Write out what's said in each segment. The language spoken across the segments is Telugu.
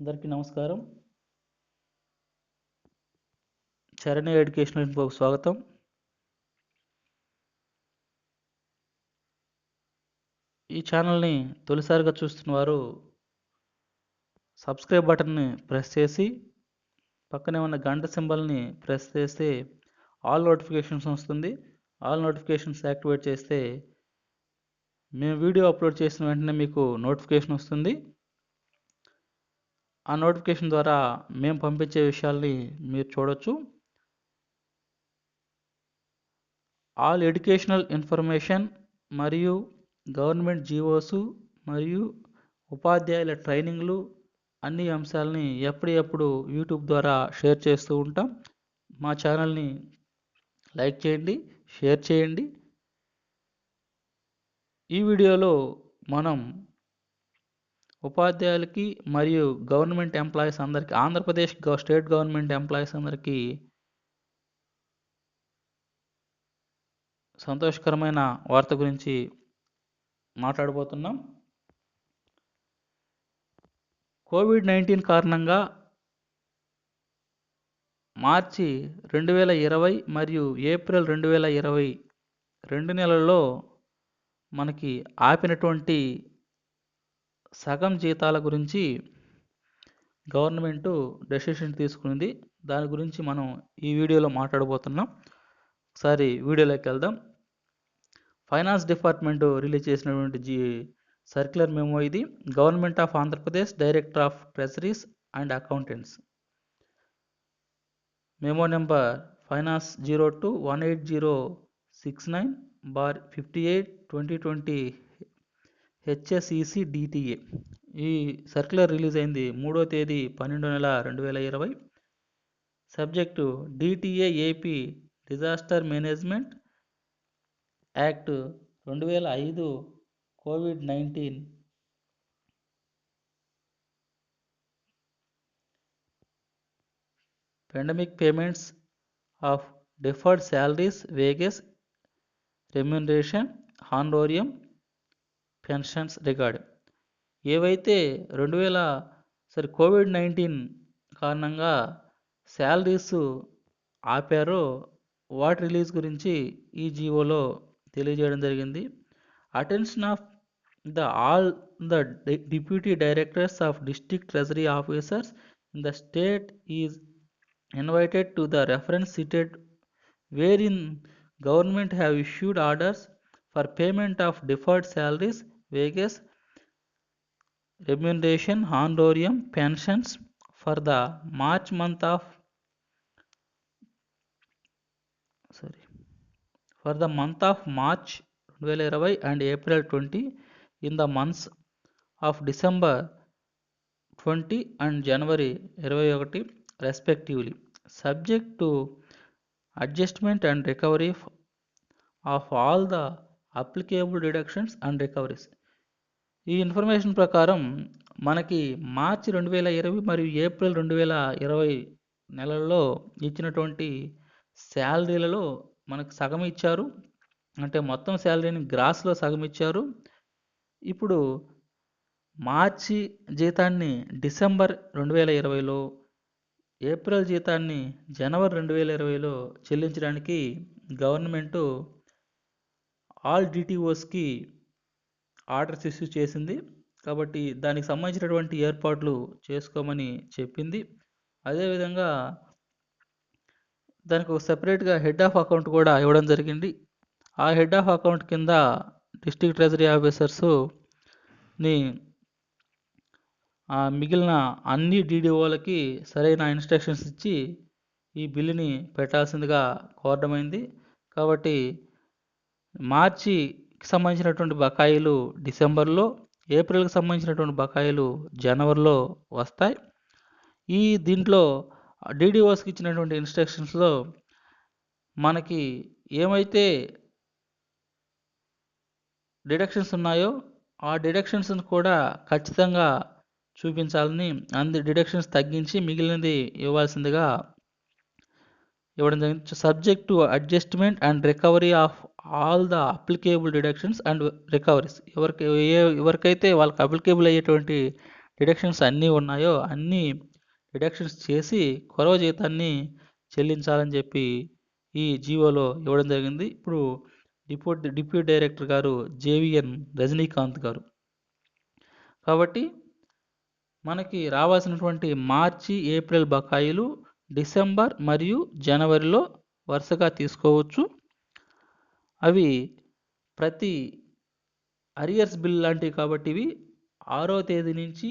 అందరికీ నమస్కారం. చరణ్ ఎడ్యుకేషనల్ ఇన్ఫోకు స్వాగతం. ఈ ఛానల్ని తొలిసారిగా చూస్తున్న వారు సబ్స్క్రైబ్ బటన్ని ప్రెస్ చేసి పక్కనే ఉన్న గంట సింబల్ని ప్రెస్ చేస్తే ఆల్ నోటిఫికేషన్స్ వస్తుంది. ఆల్ నోటిఫికేషన్స్ యాక్టివేట్ చేస్తే మేము వీడియో అప్లోడ్ చేసిన వెంటనే మీకు నోటిఫికేషన్ వస్తుంది. ఆ నోటిఫికేషన్ ద్వారా మేము పంపించే విషయాల్ని మీరు చూడొచ్చు. ఆల్ ఎడ్యుకేషనల్ ఇన్ఫర్మేషన్ మరియు గవర్నమెంట్ జీవోసు మరియు ఉపాధ్యాయుల ట్రైనింగ్లు అన్ని అంశాలని ఎప్పటికప్పుడు యూట్యూబ్ ద్వారా షేర్ చేస్తూ ఉంటాం. మా ఛానల్ని లైక్ చేయండి షేర్ చేయండి. ఈ వీడియోలో మనం ఉపాధ్యాయులకి మరియు గవర్నమెంట్ ఎంప్లాయీస్ అందరికీ ఆంధ్రప్రదేశ్ స్టేట్ గవర్నమెంట్ ఎంప్లాయీస్ అందరికీ సంతోషకరమైన వార్త గురించి మాట్లాడబోతున్నాం. కోవిడ్ నైన్టీన్ కారణంగా మార్చి రెండు వేల ఇరవై మరియు ఏప్రిల్ రెండు వేల ఇరవై రెండు నెలల్లో మనకి ఆపినటువంటి సగం జీతాల గురించి గవర్నమెంటు డెసిషన్ తీసుకుంది దాని గురించి మనం ఈ వీడియోలో మాట్లాడబోతున్నాం. ఒకసారి వీడియోలోకి వెళ్దాం. ఫైనాన్స్ డిపార్ట్మెంట్ రిలీజ్ చేసినటువంటి జీ సర్క్యులర్ మెమో ఇది. Government of Andhra Pradesh director of treasuries and accountants. Memo number finance zero two one eight zero six nine bar fifty eight twenty twenty HSEC DTA ఈ సర్క్యులర్ రిలీజ్ అయింది మూడో తేదీ పన్నెండు నెల రెండు వేల ఇరవై. Subject DTA AP disaster management act రెండు వేల ఐదు COVID nineteen. Pandemic payments of deferred salaries wages remuneration honorarium pensions record. ఏవైతే రెండు వేల సరే కోవిడ్ నైన్టీన్ కారణంగా శాలరీస్ ఆపారో వాటి రిలీజ్ గురించి ఈ జీవోలో తెలియజేయడం జరిగింది. Attention of the all the deputy directors of district treasury officers in the state is invited to the reference cited where in government have issued orders for payment of deferred salaries wages remuneration honorarium pensions for the march month of sorry for the month of march 2020 and april 20 in the months of december 20 and january 21 respectively subject to adjustment and recovery of all the applicable deductions and recoveries ఈ ఇన్ఫర్మేషన్ ప్రకారం మనకి మార్చి రెండు వేల ఇరవై మరియు ఏప్రిల్ రెండు వేల ఇరవై నెలల్లో ఇచ్చినటువంటి శాలరీలలో మనకు సగం ఇచ్చారు. అంటే మొత్తం శాలరీని గ్రాస్లో సగం ఇచ్చారు. ఇప్పుడు మార్చి జీతాన్ని డిసెంబర్ రెండు వేల ఇరవైలో ఏప్రిల్ జీతాన్ని జనవరి రెండు వేల ఇరవైలో చెల్లించడానికి గవర్నమెంటు ఆల్ డిటిఓస్కి ఆర్డర్స్ ఇష్యూ చేసింది. కాబట్టి దానికి సంబంధించినటువంటి ఏర్పాట్లు చేసుకోమని చెప్పింది. అదేవిధంగా దానికి ఒక సెపరేట్గా హెడ్ ఆఫ్ అకౌంట్ కూడా ఇవ్వడం జరిగింది. ఆ హెడ్ ఆఫ్ అకౌంట్ కింద డిస్టిక్ ట్రెజరీ ఆఫీసర్స్ని మిగిలిన అన్ని డీడీఓలకి సరైన ఇన్స్ట్రక్షన్స్ ఇచ్చి ఈ బిల్లుని పెట్టాల్సిందిగా కోరడమైంది. కాబట్టి మార్చి సంబంధించినటువంటి బకాయిలు డిసెంబర్లో ఏప్రిల్కి సంబంధించినటువంటి బకాయిలు జనవరిలో వస్తాయి. ఈ దీంట్లో డీడీఓస్కి ఇచ్చినటువంటి ఇన్స్ట్రక్షన్స్లో మనకి ఏమైతే డిడక్షన్స్ ఉన్నాయో ఆ డిడక్షన్స్ని కూడా ఖచ్చితంగా చూపించాలని అందు డిడక్షన్స్ తగ్గించి మిగిలినది ఇవ్వాల్సిందిగా ఇవ్వడం జరిగింది. Subject to adjustment and recovery of all the applicable deductions and recoveries ఎవరికి ఏ ఎవరికైతే వాళ్ళకి అప్లికేబుల్ అయ్యేటువంటి డిడక్షన్స్ అన్నీ ఉన్నాయో అన్నీ డిడక్షన్స్ చేసి కొరవ జీతాన్ని చెల్లించాలని చెప్పి ఈ జీవోలో ఇవ్వడం జరిగింది. ఇప్పుడు డిప్యూటీ డిప్యూటీ డైరెక్టర్ గారు జేవిఎన్ రజనీకాంత్ గారు. కాబట్టి మనకి రావాల్సినటువంటి మార్చి ఏప్రిల్ బకాయిలు డిసెంబర్ మరియు జనవరిలో వరుసగా తీసుకోవచ్చు. అవి ప్రతి అరియర్స్ బిల్ లాంటివి కాబట్టి ఇవి ఆరో తేదీ నుంచి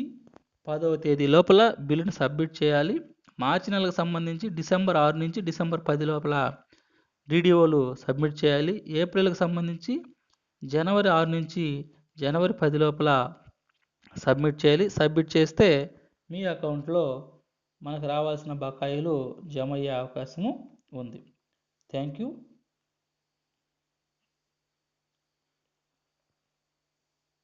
పదవ తేదీ లోపల బిల్లును సబ్మిట్ చేయాలి. మార్చి నెలకు సంబంధించి డిసెంబర్ ఆరు నుంచి డిసెంబర్ పది లోపల డీడీఓలు సబ్మిట్ చేయాలి. ఏప్రిల్కి సంబంధించి జనవరి ఆరు నుంచి జనవరి పది లోపల సబ్మిట్ చేయాలి. సబ్మిట్ చేస్తే మీ అకౌంట్లో మనకు రావాల్సిన బకాయిలు జమ అయ్యే అవకాశము ఉంది. Thank you